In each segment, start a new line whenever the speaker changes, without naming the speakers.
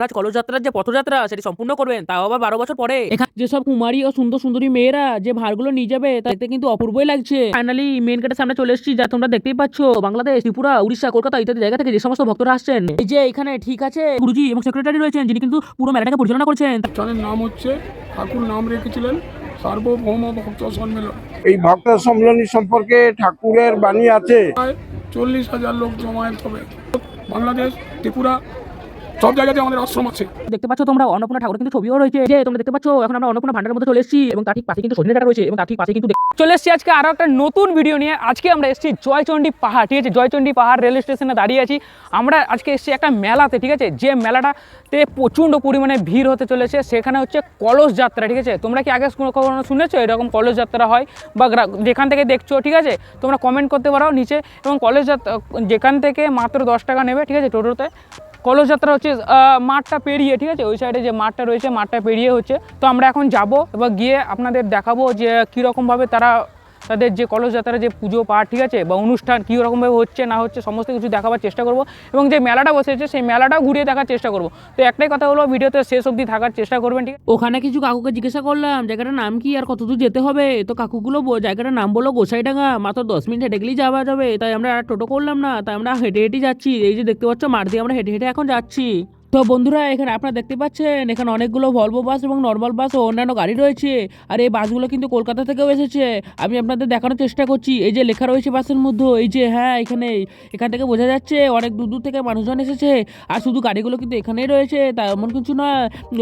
রাজ কলসযাত্রার যে পথযাত্রা সেটি সম্পূর্ণ করবেন তাও আবার বারো বছর পরে।
এখানে যেসব কুমারী ও সুন্দর সুন্দরী মেয়েরা যে ভারগুলো নিয়ে যাবে তা দেখতে কিন্তু অপূর্বই লাগছে। ফাইনালি মেন গেটের সামনে চলে এসেছি যা তোমরা দেখতেই পাচ্ছ। বাংলাদেশ ত্রিপুরা উড়িষ্যা কলকাতা ইত্যাদি জায়গা থেকে যে সমস্ত ভক্তরা আসছেন। এই যে এখানে ঠিক আছে গুরুজি এবং সেক্রেটারি রয়েছেন যিনি কিন্তু পুরো মেলাটাকে পরিচালনা করছেন।
অনুষ্ঠানের নাম হচ্ছে ঠাকুর নাম রেখেছিলেন সার্বভৌম ভক্ত সম্মেলন।
এই ভক্ত সম্মেলনী সম্পর্কে ঠাকুরের বাণী আছে।
চল্লিশ হাজার লোক জমায়েত হবে। বাংলাদেশ ত্রিপুরা সব জায়গাতে আমাদের আশ্রম আছে।
দেখতে পাচ্ছ তোমরা অন্নপূর্ণা ঠাকুর কিন্তু ছবিও রয়েছে, যে তোমরা দেখতে পাচ্ছ এখন আমরা অন্নপূর্ণা ভান্ডারের মধ্যে চলে এসেছি এবং তার ঠিক পাশে কিন্তু সজনে রয়েছে এবং তার ঠিক পাশে কিন্তু
চলে এসেছি আজকে আরও একটা নতুন ভিডিও নিয়ে। আজকে আমরা এসেছি জয়চণ্ডী পাহাড়, ঠিক আছে? জয়চণ্ডী পাহাড় রেল স্টেশনে দাঁড়িয়ে আছি। আমরা আজকে এসেছি একটা মেলাতে, ঠিক আছে? যে মেলাটাতে প্রচণ্ড পরিমাণে ভিড় হতে চলেছে, সেখানে হচ্ছে কলস যাত্রা, ঠিক আছে? তোমরা কি আগে কখনো শুনেছো এরকম কলস যাত্রা হয়? বা যেখান থেকে দেখছ, ঠিক আছে? তোমরা কমেন্ট করতে পারো নিচে এবং কলেজ যেখান থেকে মাত্র দশ টাকা নেবে, ঠিক আছে? টোটোতে কলস যাত্রা হচ্ছে মাঠটা পেরিয়ে, ঠিক আছে? ওই সাইডে যে মাঠটা রয়েছে, মাঠটা পেরিয়ে হচ্ছে। তো আমরা এখন যাব, এবার গিয়ে আপনাদের দেখাবো যে কীরকমভাবে তারা তাদের যে কলস যাত্রার যে পুজো পাঠ, ঠিক আছে? বা অনুষ্ঠান কী রকমভাবে হচ্ছে, না হচ্ছে, সমস্ত কিছু দেখাবার চেষ্টা করব এবং যে মেলাটা বসেছে, সেই মেলাটাও ঘুরিয়ে দেখার চেষ্টা করব। তো একটাই কথা হলো, ভিডিওতে শেষ অবধি থাকার চেষ্টা করবেন, ঠিক
ওখানে কিছু কাকুকে জিজ্ঞাসা করলাম, জায়গাটার নাম কি? আর কতদূর যেতে হবে? তো কাকুগুলো জায়গাটার নাম বলল গোসাইডাঙ্গা, মাত্র দশ মিনিট হেঁটে গেলেই যাওয়া যাবে। তাই আমরা আর টোটো করলাম না, তাই আমরা হেঁটে হেঁটে যাচ্ছি। এই যে দেখতে পাচ্ছ, মাঠ দিয়ে আমরা হেঁটে হেঁটে এখন যাচ্ছি। তো বন্ধুরা, এখানে আপনারা দেখতে পাচ্ছেন, এখানে অনেকগুলো ভলভো বাস এবং নর্মাল বাস ও অন্যান্য গাড়ি রয়েছে। আর এই বাসগুলো কিন্তু কলকাতা থেকেও এসেছে। আমি আপনাদের দেখানোর চেষ্টা করছি। এই যে লেখা রয়েছে বাসের মধ্যে, এই যে হ্যাঁ এখানে, এখান থেকে বোঝা যাচ্ছে অনেক দূর দূর থেকে মানুষজন এসেছে। আর শুধু গাড়িগুলো কিন্তু এখানেই রয়েছে, তা এমন কিছু না,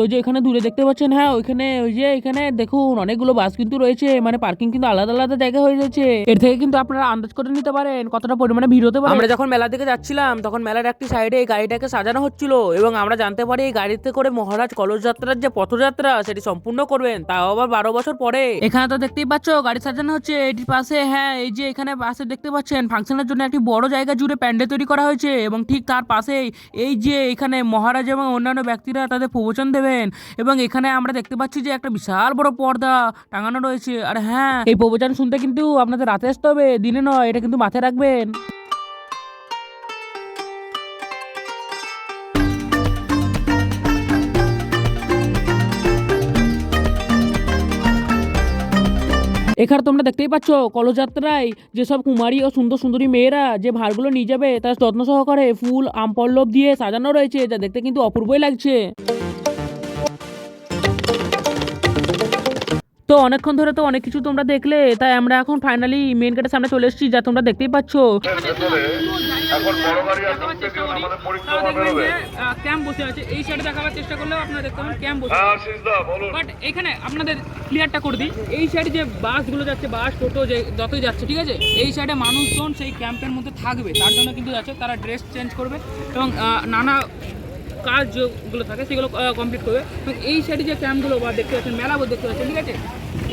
ওই যে এখানে দূরে দেখতে পাচ্ছেন হ্যাঁ ওইখানে, ওই যে এখানে দেখুন, অনেকগুলো বাস কিন্তু রয়েছে। মানে পার্কিং কিন্তু আলাদা আলাদা জায়গা হয়ে যাচ্ছে এর থেকে কিন্তু আপনারা আন্দাজ করে নিতে পারেন কতটা পরিমাণে ভিড় হতে পারে।
আমরা যখন মেলা থেকে যাচ্ছিলাম, তখন মেলার একটি সাইডে গাড়িটাকে সাজানো হচ্ছিল এবং আমরা জানতে পারি এই গাড়িতে করে মহারাজ কলসযাত্রার যে পথযাত্রা সেটি সম্পূর্ণ করবেন, তাও আবার বারো বছর পরে।
এখানে তো দেখতেই পাচ্ছ, গাড়ি সাজানো হচ্ছে, এটির পাশে হ্যাঁ এই যে এখানে পাশে দেখতে পাচ্ছেন, ফাংশনের জন্য একটি বড় জায়গা জুড়ে প্যান্ডেল তৈরি করা হয়েছে এবং ঠিক তার পাশেই এই যে এখানে মহারাজ এবং অন্যান্য ব্যক্তিরা তাদের প্রবচন দেবেন এবং এখানে আমরা দেখতে পাচ্ছি যে একটা বিশাল বড় পর্দা টাঙানো রয়েছে। আর হ্যাঁ এই প্রবচন শুনতে কিন্তু আপনাদের রাতে আসতে হবে, দিনে নয়, এটা কিন্তু মাথায় রাখবেন। এখানে তোমরা দেখতেই পাচ্ছ কলযাত্রায় যেসব কুমারী ও সুন্দর সুন্দরী মেয়েরা যে ভারগুলো নিয়ে যাবে, তার যত্ন সহকারে ফুল, আম, পল্লব দিয়ে সাজানো রয়েছে, যা দেখতে কিন্তু অপূর্বই লাগছে। তো অনেকক্ষণ ধরে তো অনেক কিছু তোমরা দেখলে তাই আমরা এখন ফাইনালি মেন গেটের সামনে চলে এসেছি যা তোমরা দেখতেই পাচ্ছ।
ক্যাম্প বসে আছে। এই সাইডে দেখাবার চেষ্টা করলেও আপনারা দেখতে পাবেন ক্যাম্প বসে বাট এখানে আপনাদের ক্লিয়ারটা করে দিই। এই সাইডে যে বাসগুলো যাচ্ছে বাস টোটো যে যতই যাচ্ছে ঠিক আছে? এই সাইডে মানুষজন সেই ক্যাম্পের মধ্যে থাকবে। তার জন্য কিন্তু যাচ্ছে তারা ড্রেস চেঞ্জ করবে এবং নানা কাজ যেগুলো থাকে সেগুলো কমপ্লিট করবে। এই সাইডে যে ক্যাম্পগুলো বা দেখতে পাচ্ছেন মেলা দেখতে পাচ্ছেন, ঠিক আছে?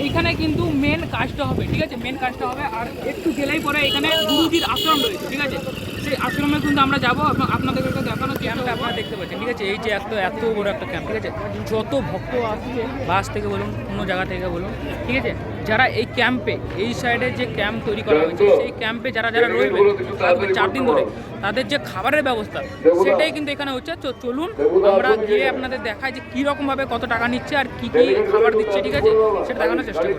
এইখানে কিন্তু মেন কাজটা হবে, ঠিক আছে? মেন কাজটা হবে। আর একটু গেলেই পরে এখানে গুরুজির আশ্রম রয়েছে, ঠিক আছে? সেই আশ্রমে কিন্তু আমরা যাব আপনাদেরকে একটা দেখানোর ক্যাম্প আপনারা দেখতে পাচ্ছেন, ঠিক আছে? এই যে এত এত বড় একটা ক্যাম্প ঠিক আছে? যত ভক্ত আসছে, বাস থেকে বলুন কোনো জায়গা থেকে বলুন, ঠিক আছে? যারা এই ক্যাম্পে এই সাইডে যে ক্যাম্প তৈরি করা হয়েছে সেই ক্যাম্পে যারা যারা রয়েছে থাকবে চার দিন ধরে তাদের যে খাবারের ব্যবস্থা সেটাই কিন্তু এখানে হচ্ছে। তো চলুন আমরা গিয়ে আপনাদের দেখাই যে কীরকম ভাবে কত টাকা নিচ্ছে আর কি কি খাবার দিচ্ছে ঠিক আছে? সেটা দেখানোর চেষ্টা করি।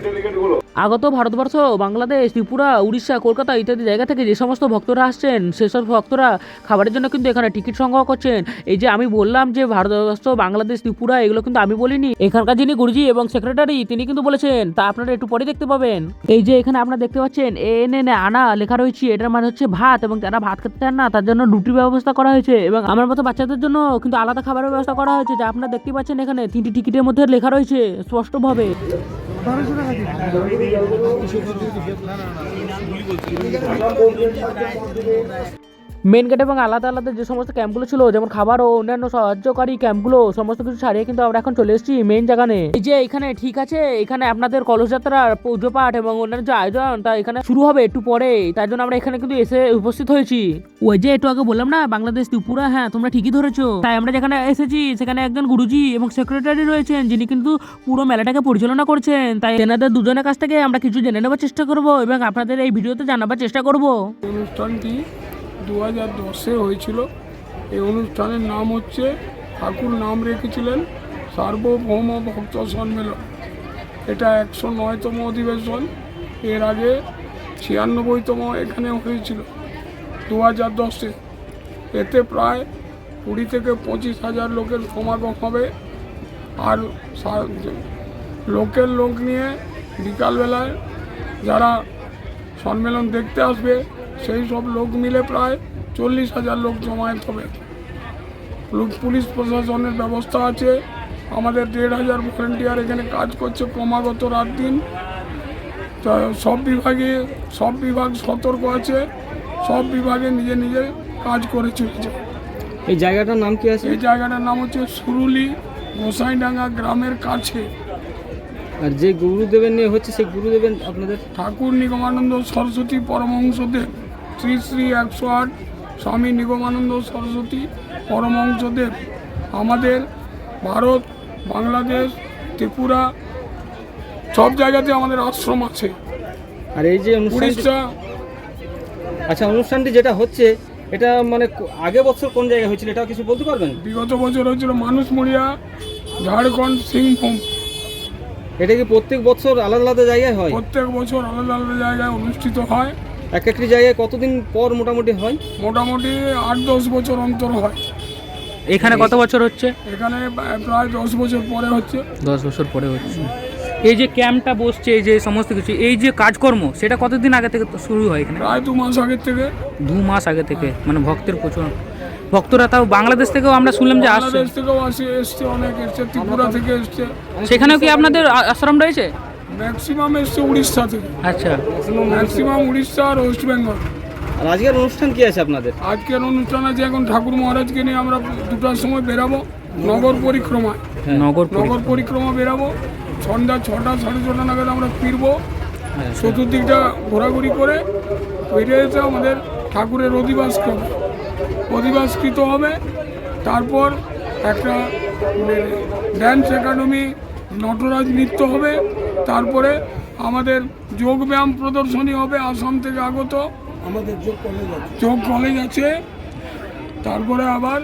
আগত ভারতবর্ষ বাংলাদেশ ত্রিপুরা উড়িষ্যা কলকাতা ইত্যাদি জায়গা থেকে যে সমস্ত ভক্তরা আসছেন সেসব ভক্তরা খাবারের জন্য কিন্তু এখানে টিকিট সংগ্রহ করছেন। এই যে আমি বললাম যে ভারতবর্ষ বাংলাদেশ ত্রিপুরা এগুলো কিন্তু আমি বলিনি। এখানকার যিনি গুরুজি এবং সেক্রেটারি তিনি কিন্তু বলেছেন তা আপনারা একটু পরে দেখতে পাবেন। এই যে এখানে আপনারা দেখতে পাচ্ছেন এন এন আনা লেখা রয়েছে। এটার মানে হচ্ছে ভাত এবং যারা ভাত খেতে চান না, তার জন্য রুটির ব্যবস্থা করা হয়েছে এবং আমার মতো বাচ্চাদের জন্য কিন্তু আলাদা খাবারের ব্যবস্থা করা হয়েছে। যা আপনারা দেখতে পাচ্ছেন এখানে তিনটি টিকিটের মধ্যে লেখা রয়েছে স্পষ্টভাবে। মেন গেট এবং আলাদা আলাদা যে সমস্ত ক্যাম্পগুলো ছিল, যেমন খাবার ও অন্যান্য সাহায্যকারী ক্যাম্পগুলো সমস্ত কিছু ছাড়িয়ে কিন্তু আমরা এখন চলে এসেছি মেন জায়গানে এই যে এখানে ঠিক আছে, এখানে আপনাদের কলসযাত্রার পুজো পাঠ এবং অন্যান্য যে আয়োজন, তা এখানে শুরু হবে একটু পরে, তার জন্য আমরা এখানে কিন্তু এসে উপস্থিত হয়েছি। ওই যে একটু আগে বললাম না, বাংলাদেশ ত্রিপুরা হ্যাঁ তোমরা ঠিকই ধরেছো। তাই আমরা যেখানে এসেছি, সেখানে একজন গুরুজি এবং সেক্রেটারি রয়েছেন, যিনি কিন্তু পুরো মেলাটাকে পরিচালনা করছেন। তাই এনাদের দুজনের কাছ থেকে আমরা কিছু জেনে নেবার চেষ্টা করব এবং আপনাদের এই ভিডিওতে জানাবার চেষ্টা করব।
অনুষ্ঠানটি দু হাজার দশে হয়েছিল। এই অনুষ্ঠানের নাম হচ্ছে ঠাকুর নাম রেখেছিলেন সার্বভৌম ভক্ত সম্মেলন। এটা একশো নয়তম অধিবেশন। এর আগে ছিয়ানব্বইতম এখানে হয়েছিল দু হাজার দশে। এতে প্রায় কুড়ি থেকে পঁচিশ হাজার লোকের সমাগম হবে। আর লোকের লোক নিয়ে বিকালবেলায় যারা সম্মেলন দেখতে আসবে সেই সব লোক মিলে প্রায় চল্লিশ হাজার লোক জমায়েত হবে। পুল- পুলিশ প্রশাসনের ব্যবস্থা আছে। আমাদের দেড় হাজার ভলেন্টিয়ার এখানে কাজ করছে ক্রমাগত রাত দিন। তা সব বিভাগে সব বিভাগ সতর্ক আছে। সব বিভাগে নিজে নিজে কাজ করে চলেছে।
এই জায়গাটার নাম কি আছে?
এই জায়গাটার নাম হচ্ছে সুরুলি গোসাইডাঙ্গা গ্রামের কাছে।
আর যে গুরুদেবের নিয়ে হচ্ছে সেই গুরুদেবের আপনাদের?
ঠাকুর নিগমানন্দ সরস্বতী পরমহংসদেব। শ্রী শ্রী একশো আট স্বামী নিগমানন্দ সরস্বতী পরমহংসদেব। আমাদের ভারত বাংলাদেশ ত্রিপুরা সব জায়গাতে আমাদের আশ্রম আছে।
আর এই যে
উড়িষ্যা
আচ্ছা অনুষ্ঠানটি যেটা হচ্ছে এটা মানে আগে বছর কোন জায়গায় হয়েছিল এটাও কিছু বলতে পারবেন?
বিগত বছর হয়েছিল মানুষ মরিয়া ঝাড়খণ্ড সিংভূম।
এটা কি প্রত্যেক বছর আলাদা আলাদা জায়গায় হয়?
প্রত্যেক বছর আলাদা আলাদা জায়গায় অনুষ্ঠিত হয়।
এক একটি জায়গায় কতদিন পর মোটামুটি হয়?
মোটামুটি আট দশ বছর অন্তর হয়।
এখানে কত বছর হচ্ছে?
এখানে প্রায় দশ বছর পরে হচ্ছে।
দশ বছর পরে হচ্ছে। এই যে ক্যাম্পটা বসছে এই যে সমস্ত কিছু এই যে কাজকর্ম সেটা কতদিন আগে থেকে শুরু হয় এখানে?
প্রায় দু মাস আগের থেকে।
দু মাস আগে থেকে মানে ভক্তের প্রচুর। ভক্তরা তাও বাংলাদেশ থেকেও আমরা শুনলাম যে আসছে।
বাংলাদেশ থেকেও আসে এসছে অনেক এসছে ত্রিপুরা থেকে এসছে।
সেখানেও কি আপনাদের আশ্রম রয়েছে?
ম্যাক্সিমাম এসছে উড়িষ্যা থেকে।
আচ্ছা।
ম্যাক্সিমাম উড়িষ্যা আর ওয়েস্ট বেঙ্গল
আর আজকের অনুষ্ঠান কি আছে আপনাদের?
আজকের অনুষ্ঠান আছে এখন ঠাকুর মহারাজকে নিয়ে আমরা দুটার সময় বেরাবো নগর পরিক্রমায়।
নগর
নগর পরিক্রমা বেরাবো। সন্ধ্যা ছটা সাড়ে ছটা নাগাদ আমরা ফিরবো। চতুর্দিকটা ঘোরাঘুরি করে ফিরে এসে আমাদের ঠাকুরের অধিবাসকৃত অধিবাসকৃত হবে। তারপর একটা ড্যান্স একাডেমি নটরাজ নৃত্য হবে। তারপরে আমাদের যোগব্যায়াম প্রদর্শনী হবে আসাম থেকে আগত। আমাদের যোগ কলেজ আছে। যোগ কলেজ আছে। তারপরে আবার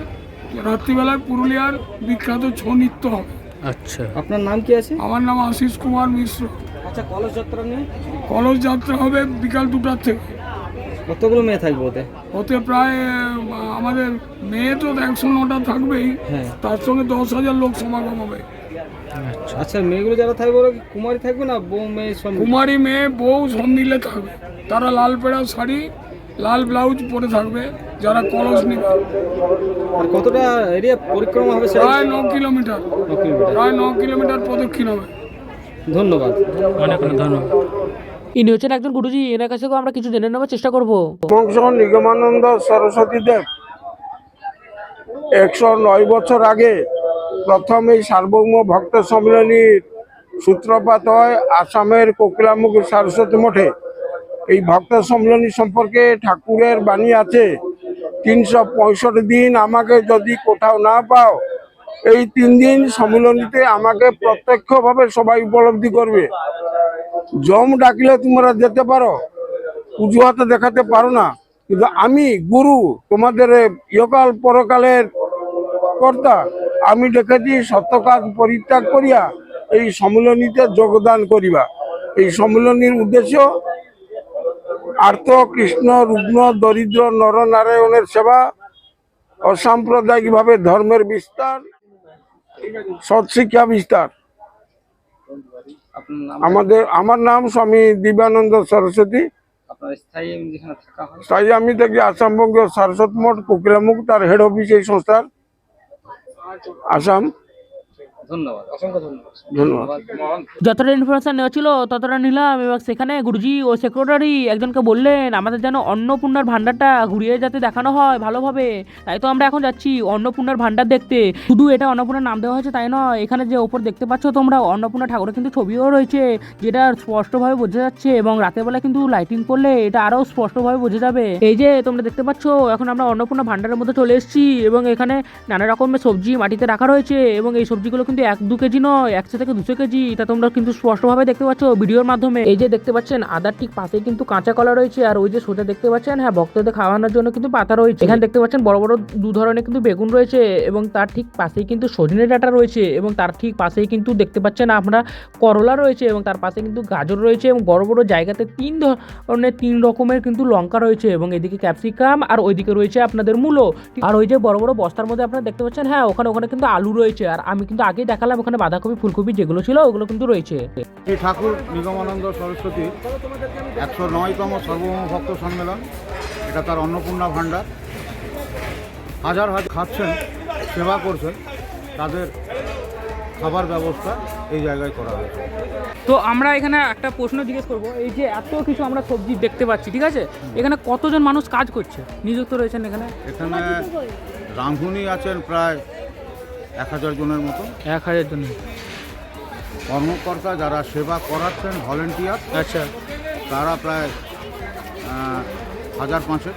রাত্রিবেলায় পুরুলিয়ার বিখ্যাত ছৌ নৃত্য হবে।
আচ্ছা।
আপনার নাম কি আছে?
আমার নাম আশিস কুমার মিশ্র।
আচ্ছা কলস যাত্রা নিয়ে?
কলস যাত্রা হবে বিকাল দুটার থেকে।
কতগুলো মেয়ে থাকবে ওতে?
ওতে প্রায় আমাদের মেয়ে তো একশো নটা থাকবেই।
হ্যাঁ।
তার সঙ্গে দশ হাজার লোক সমাগম হবে।
আচ্ছা। মেয়েগুলো যারা থাকবে ওরা কি কুমারী থাকবে না বউ মেয়ে সব
কুমারী মেয়ে বউ সব মিলে থাকবে। তারা লাল পেড়া শাড়ি লাল ব্লাউজ পরে থাকবে যারা কলস নিবে।
আর কতটা এরিয়া পরিক্রমা হবে সেটা?
প্রায় ন কিলোমিটার। প্রায় ন কিলোমিটার প্রদক্ষিণ হবে।
ধন্যবাদ।
অনেক অনেক ধন্যবাদ।
ইনি হচ্ছেন একজন গুরুজি এনার কাছে আমরা কিছু জেনে নেওয়ার চেষ্টা করব।
বংশ নিগমানন্দ সরস্বতী দেব একশো নয় বছর আগে প্রথম এই সার্বভৌম ভক্ত সম্মেলনীর সূত্রপাত হয় আসামের কোকিলামুখ সরস্বতী মঠে। এই ভক্ত সম্মেলনী সম্পর্কে ঠাকুরের বাণী আছে, তিনশো পঁয়ষট্টি দিন আমাকে যদি কোথাও না পাও, এই তিন দিন সম্মেলনীতে আমাকে প্রত্যক্ষভাবে সবাই উপলব্ধি করবে। জম ডাকলে তোমরা যেতে পারো, পুজো হাতে দেখাতে পারো না, কিন্তু আমি গুরু তোমাদের ইয়কাল পরকালের কর্তা আমি দেখেছি সত্য কাজ পরিত্যাগ করিয়া এই সম্মিলনীতে যোগদান করিবা। এই সম্মিলনীর উদ্দেশ্য আর্থ কৃষ্ণ রুগ্ন দরিদ্র নরনারায়ণের সেবা অসাম্প্রদায়িকভাবে ধর্মের বিস্তার সৎশিক্ষা বিস্তার। আমাদের আমার নাম স্বামী দিবানন্দ সরস্বতী।
স্থায়ী থাকা
আমি দেখি আসামবঙ্গ সারস্বত মঠ কোকিলামুখ তার হেড অফিস এই সংস্থার। আসাম।
ধন্যবাদ অসংখ্য ধন্যবাদ।
ধন্যবাদ।
যতটা ইনফরমেশন নেওয়া ছিল ততটা নিলাম এবং সেখানে গুরুজি ও সেক্রেটারি একজনকে বললেন আমাদের যেন অন্নপূর্ণার ভান্ডারটা ঘুরিয়ে যাতে দেখানো হয় ভালোভাবে। তাই তো আমরা এখন যাচ্ছি অন্নপূর্ণার ভান্ডার দেখতে। শুধু এটা অন্নপূর্ণার নাম দেওয়া হয়েছে তাই নয় এখানে যে ওপর দেখতে পাচ্ছ তোমরা অন্নপূর্ণা ঠাকুরের কিন্তু ছবিও রয়েছে যেটা স্পষ্টভাবে বোঝা যাচ্ছে এবং রাতের বেলা কিন্তু লাইটিং করলে এটা আরও স্পষ্টভাবে বোঝা যাবে। এই যে তোমরা দেখতে পাচ্ছ এখন আমরা অন্নপূর্ণা ভান্ডারের মধ্যে চলে এসেছি এবং এখানে নানা রকমের সবজি মাটিতে রাখা রয়েছে এবং এই সবজিগুলো কিন্তু এক দু কেজি নয় একশো থেকে দুশো কেজি। তা তোমরা কিন্তু স্পষ্টভাবে দেখতে পাচ্ছ ভিডিওর মাধ্যমে। এই যে দেখতে পাচ্ছেন, আদার ঠিক পাশেই কিন্তু কাঁচা কলা রয়েছে। আর ওই যে সোজা দেখতে পাচ্ছেন হ্যাঁ ভক্তদের খাওয়ানোর জন্য কিন্তু পাতা রয়েছে। এখানে দেখতে পাচ্ছেন, বড় বড় দু ধরনের কিন্তু বেগুন রয়েছে এবং তার ঠিক পাশেই কিন্তু সজনে ডাটা রয়েছে এবং তার ঠিক পাশেই কিন্তু দেখতে পাচ্ছেন আমরা করলা রয়েছে এবং তার পাশে কিন্তু গাজর রয়েছে এবং বড় বড় জায়গাতে তিন ধরনের, তিন রকমের কিন্তু লঙ্কা রয়েছে এবং এদিকে ক্যাপসিকাম আর ওইদিকে রয়েছে আপনাদের মূলো। আর ওই যে বড় বড় বস্তার মধ্যে আপনারা দেখতে পাচ্ছেন হ্যাঁ ওখানে ওখানে কিন্তু আলু রয়েছে। আর আমি কিন্তু আগেই দেখালাম ওখানে বাঁধাকপি ফুলকপি যেগুলো ছিল ওগুলো কিন্তু রয়েছে।
শ্রী ঠাকুর নিগমানন্দ সরস্বতী একশো নয়তম সর্বভৌম ভক্ত সম্মেলন এটা তার অন্নপূর্ণা ভাণ্ডার। হাজার হাজার খাচ্ছেন সেবা করছেন তাদের খাবার ব্যবস্থা এই জায়গায় করা হয়েছে।
তো আমরা এখানে একটা প্রশ্ন জিজ্ঞেস করব এই যে এত কিছু আমরা সবজি দেখতে পাচ্ছি ঠিক আছে? এখানে কতজন মানুষ কাজ করছে? নিযুক্ত রয়েছেন এখানে?
এখানে রাঁধুনি আছেন প্রায় এক হাজার জনের মতো।
এক হাজার জন
কর্মকর্তা যারা সেবা করাচ্ছেন ভলেন্টিয়ার
আচ্ছা।
তারা প্রায় হাজার পাঁচেক।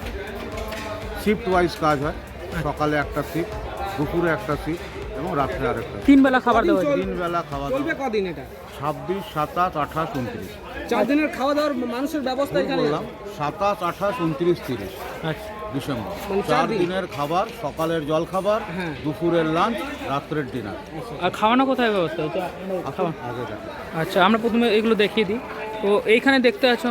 শিফট ওয়াইজ কাজ হয়। সকালে একটা শিফট দুপুরে একটা শিফট এবং রাত্রে আরেকটা
তিন বেলা খাবার দেওয়া হয়?
তিন বেলা খাওয়া দাওয়া
কদিন এটা?
ছাব্বিশ সাতাশ আঠাশ উনত্রিশ।
চার দিনের খাওয়া দাওয়ার মানুষের ব্যবস্থা
বললাম সাতাশ আঠাশ উনত্রিশ তিরিশ।
আচ্ছা।
ডিসেম্বর
মানে চার
দিনের খাবার সকালের জল খাবার
হ্যাঁ।
দুপুরের লাঞ্চ রাত্রের ডিনার
আর খাওয়ানো কোথায় ব্যবস্থা? হচ্ছে আচ্ছা আমরা প্রথমে এগুলো দেখিয়ে দিই। তো এইখানে দেখতে পাচ্ছ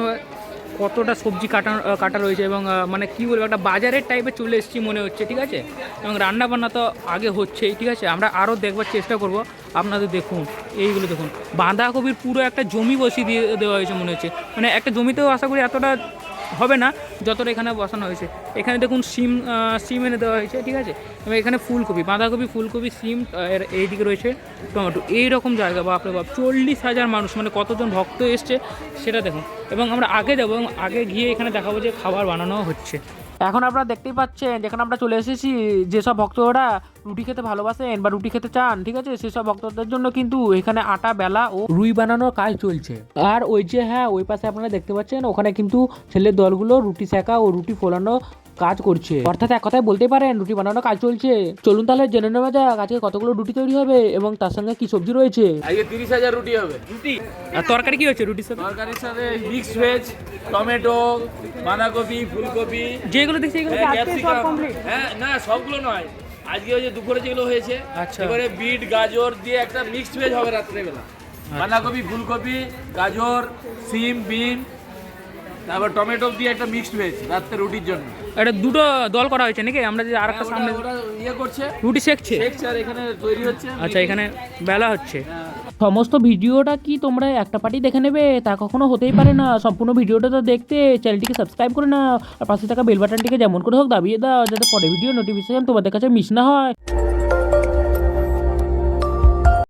কতটা সবজি কাটা কাটা রয়েছে এবং মানে কি বলব একটা বাজারের টাইপের চলে এসেছি মনে হচ্ছে ঠিক আছে? এবং রান্না বান্না তো আগে হচ্ছেই ঠিক আছে? আমরা আরও দেখবার চেষ্টা করব। আপনাদের দেখুন এইগুলো দেখুন। বাঁধাকপির পুরো একটা জমি বসিয়ে দিয়ে দেওয়া হয়েছে মনে হচ্ছে। মানে একটা জমিতেও আশা করি এতটা হবে না, যতটা এখানে বসানো হয়েছে। এখানে দেখুন সিম সিম এনে দেওয়া হয়েছে, ঠিক আছে? এবং এখানে ফুলকপি, বাঁধাকপি, ফুলকপি সিম এর এইদিকে রয়েছে টমেটো। এইরকম জায়গা, বাপরে বাপ, চল্লিশ হাজার মানুষ মানে কতজন ভক্ত এসছে সেটা দেখুন। এবং আমরা আগে যাব এবং আগে গিয়ে এখানে দেখাবো যে খাবার বানানো হচ্ছে।
এখন আপনারা দেখতেই পাচ্ছেন, যেখানে আমরা চলে এসেছি, যেসব ভক্তরা রুটি খেতে ভালোবাসেন বা রুটি খেতে চান, ঠিক আছে? সেসব ভক্তদের জন্য কিন্তু এখানে আটা, বেলা ও রুই বানানোর কাজ চলছে। আর ওই যে হ্যাঁ ওই পাশে আপনারা দেখতে পাচ্ছেন, ওখানে কিন্তু ছেলের দলগুলো রুটি শেখা ও রুটি ফোলানো কাজ করছে। অর্থাৎ এক কথায় বলতে পারেন রুটি বানানোর কাজ চলছে। চলুন তাহলে জেনে নেওয়া যাক আজকে কতগুলো রুটি তৈরি হবে এবং তার সঙ্গে কি সবজি রয়েছে।
আজকে তিরিশ হাজার রুটি হবে। রুটি?
আর তরকারি কি হচ্ছে রুটির সাথে?
তরকারির সাথে মিক্স ভেজ টমেটো বাঁধাকপি ফুলকপি।
যেগুলো দেখছি এগুলো কি আজকে সব কমপ্লিট
হ্যাঁ না সবগুলো নয়। আজকে ওই যে দুপুরে যেগুলো হয়েছে
আচ্ছা।
এবারে বিট গাজর দিয়ে একটা মিক্সড ভেজ হবে রাত্রেবেলা। বাঁধাকপি ফুলকপি গাজর সিম বিন তারপর টমেটো দিয়ে একটা মিক্সড ভেজ রাত্রে রুটির জন্য।
এটা দুটো দল করা হয়েছে নাকি? আমরা যে আর একটা সামনে
ইয়ে করছে।
রুটি শেখছে
আর এখানে তৈরি হচ্ছে।
আচ্ছা এখানে বেলা হচ্ছে।
সমস্ত ভিডিওটা কি তোমরা একটা পার্টি দেখে নেবে? তা কখনো হতেই পারে না। সম্পূর্ণ ভিডিওটা তো দেখতে চ্যানেলটিকে সাবস্ক্রাইব করে না আর পাশে থাকা বেল বাটনটিকে যেমন করে হোক দাবিয়ে দাও যাতে পরে ভিডিও নোটিফিকেশন তোমাদের কাছে মিস না হয়।